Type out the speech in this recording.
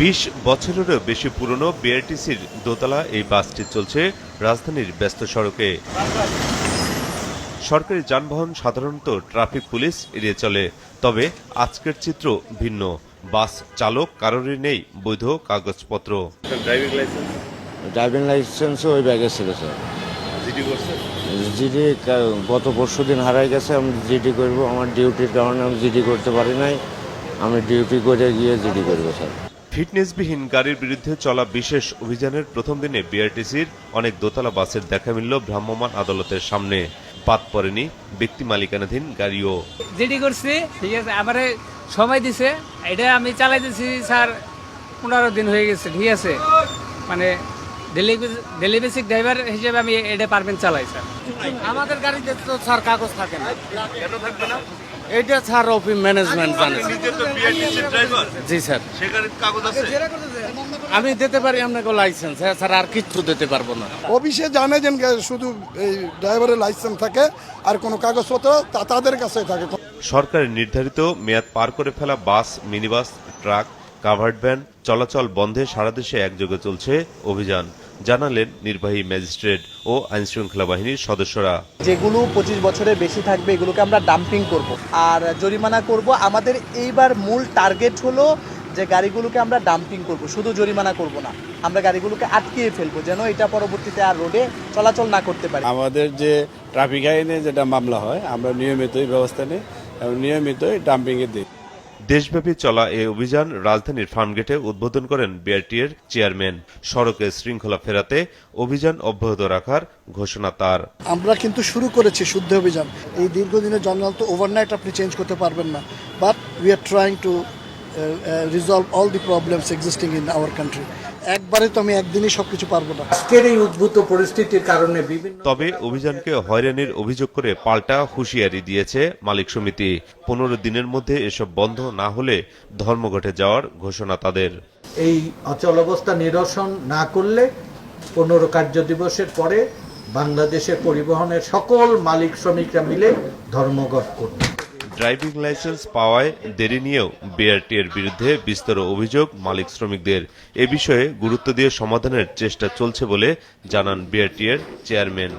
বিশ বছরেরও বেশি পুরনো বিআরটিসির দোতলা এই বাসটি চলছে রাজধানীর ব্যস্ত সড়কে। সরকারি যানবাহন সাধারণত ট্রাফিক পুলিশ এড়িয়ে চলে তবে আজকের চিত্র ভিন্ন। বাস চালক কারোরই নেই বৈধ কাগজপত্র। ড্রাইভিং লাইসেন্স ড্রাইভিং লাইসেন্সও ওই ব্যাগে ছিল স্যার। জিডি গত পরশু দিন হারাই গেছে আমি জিডি করব। আমার ডিউটির কারণে আমি জিডি করতে পারি নাই। আমি ডিউটি করে গিয়ে জিডি করব স্যার। ফিটনেসবিহীন গাড়ির বিরুদ্ধে চলা বিশেষ অভিযানের প্রথম দিনে বিআরটিসির অনেক দোতলা বাসের দেখা মিলল ভ্রাম্যমাণ আদালতের সামনে। বাদ পড়েনি ব্যক্তি মালিকানাধীন গাড়িও। যেটি করছি ঠিক আছে আমারে সময় দিছে এটা আমি চালাইতেছি স্যার পনেরো দিন হয়ে গেছে ঠিক আছে। মানে ডেলি বেসিক ড্রাইভার হিসেবে আমি এটা পারবেন চালাই স্যার। আমাদের গাড়িতে তো স্যার কাগজ থাকে না? এটা স্যার অফিস ম্যানেজমেন্ট জানে জি স্যার। আমি দিতে পারি আপনাকে লাইসেন্স হ্যাঁ স্যার আর কিচ্ছু দিতে পারব না। অফিসে জানে যে শুধু এই ড্রাইভারের লাইসেন্স থাকে আর কোনো কাগজপত্র তা- তাদের কাছে থাকে। সরকারের নির্ধারিত মেয়াদ পার করে ফেলা bus minibus truck covered van চলাচল বন্ধে সারা দেশে একযোগে চলছে অভিযান। জানালেন নির্বাহী ম্যাজিস্ট্রেট ও আইনশৃঙ্খলা বাহিনীর সদস্যরা। যেগুলো পঁচিশ বছরের বেশি থাকবে এগুলোকে আমরা ডাম্পিং করব। আর জরিমানা করব আমাদের এইবার মূল টার্গেট হলো যে গাড়িগুলোকে আমরা ডাম্পিং করব। শুধু জরিমানা করব না আমরা গাড়িগুলোকে আটকিয়ে ফেলব যেন এটা পরবর্তীতে আর রোডে চলাচল না করতে পারে। আমাদের যে ট্রাফিক আইনে যেটা মামলা হয় আমরা নিয়মিতই ব্যবস্থা নিই এবং নিয়মিতই ডাম্পিংয়ে দিই। দেশব্যাপী চলা এই অভিযান রাজধানীর ফার্মগেটে উদ্বোধন করেন বিআরটিএর চেয়ারম্যান। সড়কে শৃঙ্খলা ফেরাতে অভিযান অব্যাহত রাখার ঘোষণা তার। আমরা কিন্তু শুরু করেছি শুদ্ধ অভিযান। এই দীর্ঘদিনের জঞ্জাল তো ওভারনাইট আপনি চেঞ্জ করতে পারবেন না। But we are trying to resolve all the problems existing in our country একবারে তো আমি একদিনই সবকিছু পারব না। আজকের এই উদ্ভূত পরিস্থিতির কারণে বিভিন্ন তবে অভিযানকে হয়রানির অভিযোগ করে পাল্টা হুঁশিয়ারি দিয়েছে মালিক সমিতি। পনেরো দিনের মধ্যে এসব বন্ধ না হলে ধর্মঘটে যাওয়ার ঘোষণা তাদের। এই অচল অবস্থা নিরসন না করলে পনেরো কার্য দিবসের পরে বাংলাদেশের পরিবহনের সকল মালিক শ্রমিকরা মিলে ধর্মঘট করবে। ড্রাইভিং লাইসেন্স পাওয়ায় দেরি নিয়েও বিআরটি এর বিরুদ্ধে বিস্তর অভিযোগ মালিক শ্রমিকদের। এ বিষয়ে গুরুত্ব দিয়ে সমাধানের চেষ্টা চলছে বলে জানান বিআরটি এর চেয়ারম্যান।